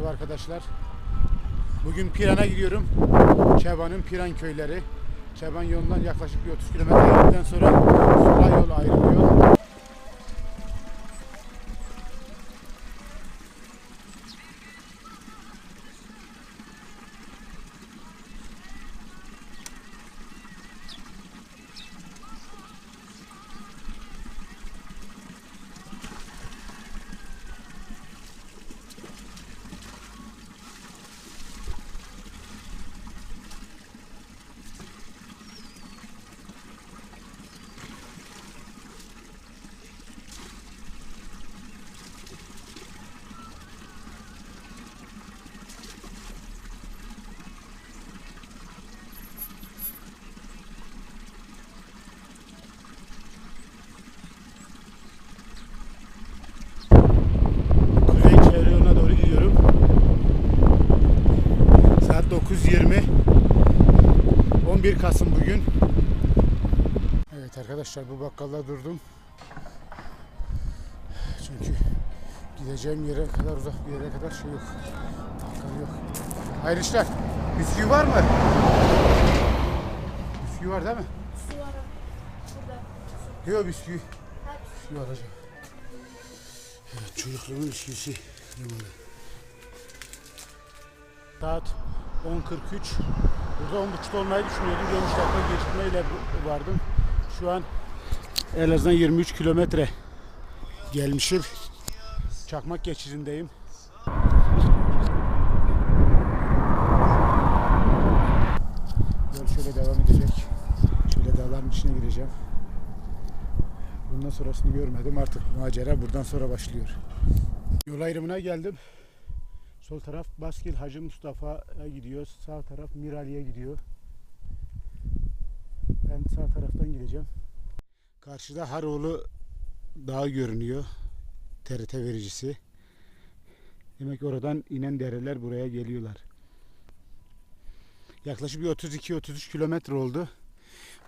Merhaba arkadaşlar. Bugün Piran'a gidiyorum. Çeban'ın Piran köyleri. Çeban yolundan yaklaşık bir 30 kilometre gittikten sonra sola yol ayrılıyor. Kuzey çevre yoluna doğru gidiyorum. Saat 9.20. 11 Kasım bugün. Evet arkadaşlar bu bakkalda durdum. Çünkü gideceğim yere kadar uzak bir yere kadar şey yok. Bakkal yok. Hayırlı işler. Bisküvi var mı? Bisküvi var değil mi? Su var burada. Yok bisküvi. Bisküvi alacağım. Evet çocukluğumun bisküvisi. Limonlu. Saat 10.43. Burada 10.30'da olmayı düşünüyordum. Dönüş dakika gecikmeyle vardım. Şu an en azından 23 kilometre gelmişim. Çakmak geçidindeyim. Yol şöyle devam edecek. Şöyle dağların içine gireceğim. Bundan sonrasını görmedim. Artık macera buradan sonra başlıyor. Yol ayrımına geldim. Sol taraf Baskil Hacı Mustafa'ya gidiyor. Sağ taraf Mirali'ye gidiyor. Ben sağ taraftan gideceğim. Karşıda Haroğlu Dağı görünüyor. TRT vericisi. Demek oradan inen dereler buraya geliyorlar. Yaklaşık bir 32-33 kilometre oldu.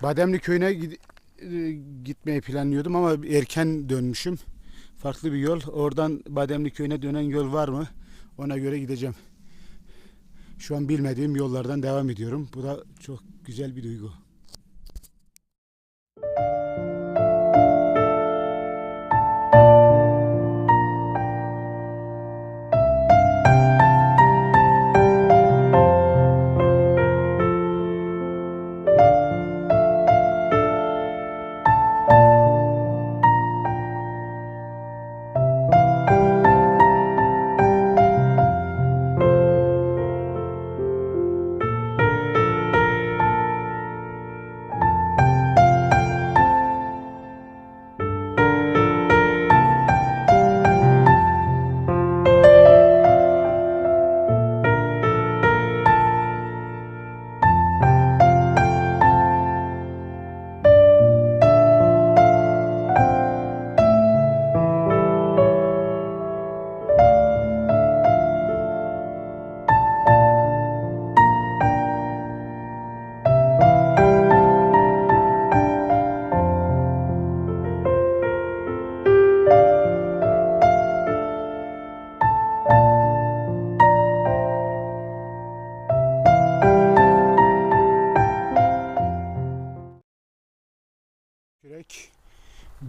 Bademli köyüne e, gitmeyi planlıyordum ama erken dönmüşüm. Farklı bir yol. Oradan Bademli köyüne dönen yol var mı? Ona göre gideceğim. Şu an bilmediğim yollardan devam ediyorum. Bu da çok güzel bir duygu.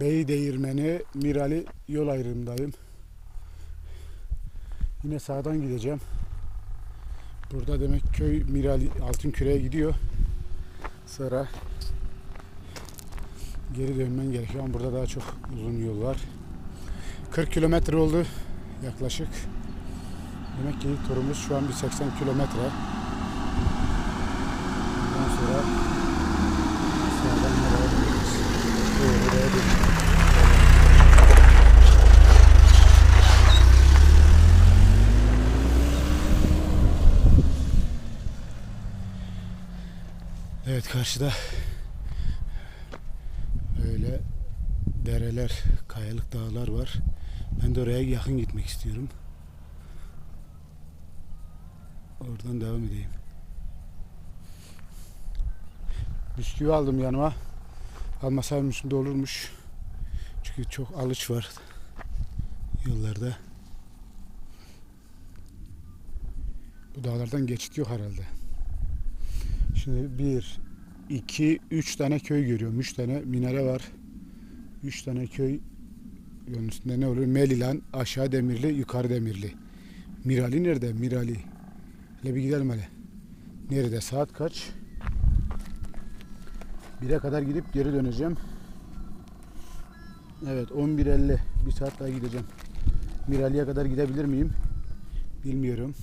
Bey Değirmeni Mirali yol ayrımındayım. Yine sağdan gideceğim. Burada demek köy Mirali Altınküre'ye gidiyor. Sonra geri dönmen gerekiyor ama burada daha çok uzun yol var. 40 kilometre oldu yaklaşık. Demek ki turumuz şu an bir 80 kilometre. Ondan sonra sağdan nereye döneceğiz? Doğru oraya döneceğiz. Evet karşıda böyle dereler, kayalık dağlar var. Ben de oraya yakın gitmek istiyorum. Oradan devam edeyim. Bisküvi aldım yanıma. Almasaydım şimdi olurmuş. Çünkü çok alış var yollarda. Bu dağlardan geçit yok herhalde. Şimdi bir, iki, üç tane köy görüyorum. Üç tane minare var. Üç tane köy yolun üstünde ne oluyor? Melilan, aşağı Demirli, yukarı Demirli. Mirali nerede? Mirali. Hele bir gidelim hele. Nerede? Saat kaç? 1'e kadar gidip geri döneceğim. Evet 11.50. Bir saat daha gideceğim. Mirali'ye kadar gidebilir miyim? Bilmiyorum.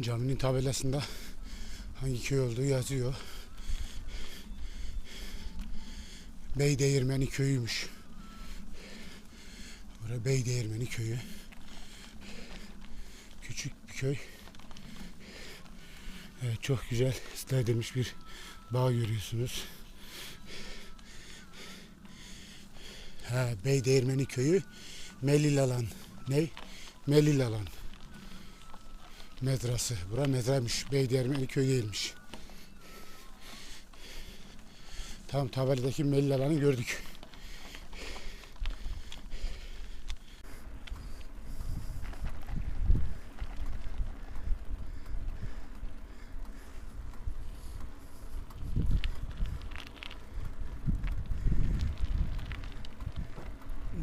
Caminin tabelasında hangi köy olduğu yazıyor. Beydeğirmeni köyüymüş. Burası Beydeğirmeni köyü. Küçük bir köy. Evet çok güzel ıslah edilmiş bir bağ görüyorsunuz. Ha, Beydeğirmeni köyü Melilalan. Ne? Melilalan. Medrası. Bura medraymış. Beydermeli köy değilmiş. Tam tabeladaki Mellilan'ı gördük.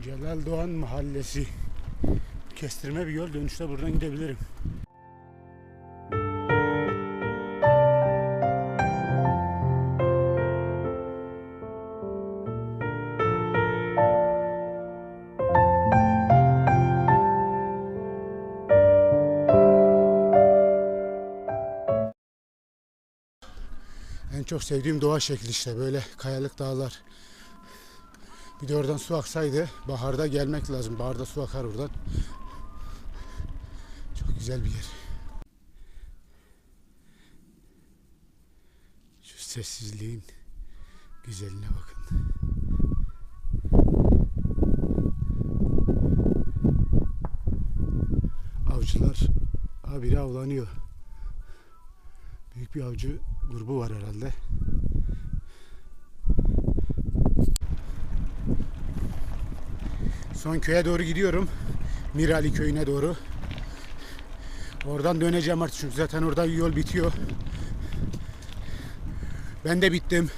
Celal Doğan Mahallesi. Kestirme bir yol dönüşte buradan gidebilirim. Çok sevdiğim doğa şekli işte böyle kayalık dağlar. Bir de oradan su aksaydı baharda gelmek lazım. Baharda su akar oradan. Çok güzel bir yer. Şu sessizliğin güzeline bakın. Avcılar habire avlanıyor. Büyük bir avcı grubu var herhalde. Son köye doğru gidiyorum. Mirali köyüne doğru. Oradan döneceğim artık çünkü zaten orada yol bitiyor. Ben de bittim.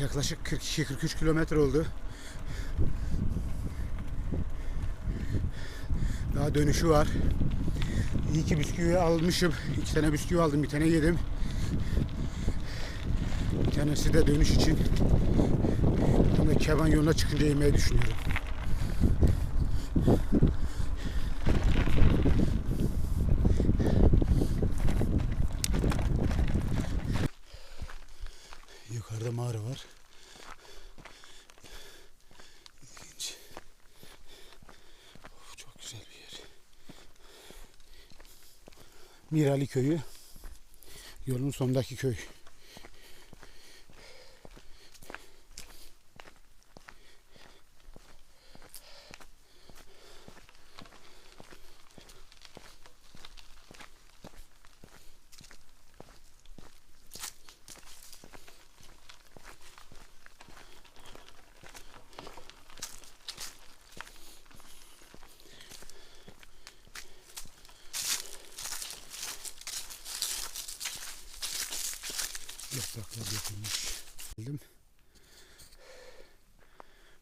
Yaklaşık 42-43 kilometre oldu. Daha dönüşü var. İyi ki bisküvi almışım. İki tane bisküvi aldım. Bir tane yedim. Bir tanesi de dönüş için. Tam da Keban yoluna çıkınca yemeyi düşünüyorum. Yukarıda mağara var. İlginç. Of, çok güzel bir yer. Mirali köyü. Yolun sonundaki köy. Yapraklar dökülmüş. Geldim.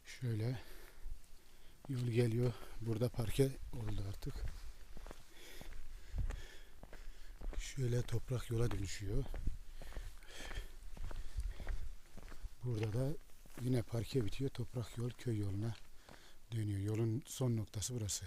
Şöyle yol geliyor. Burada parke oldu artık. Şöyle toprak yola dönüşüyor. Burada da yine parke bitiyor. Toprak yol köy yoluna dönüyor. Yolun son noktası burası.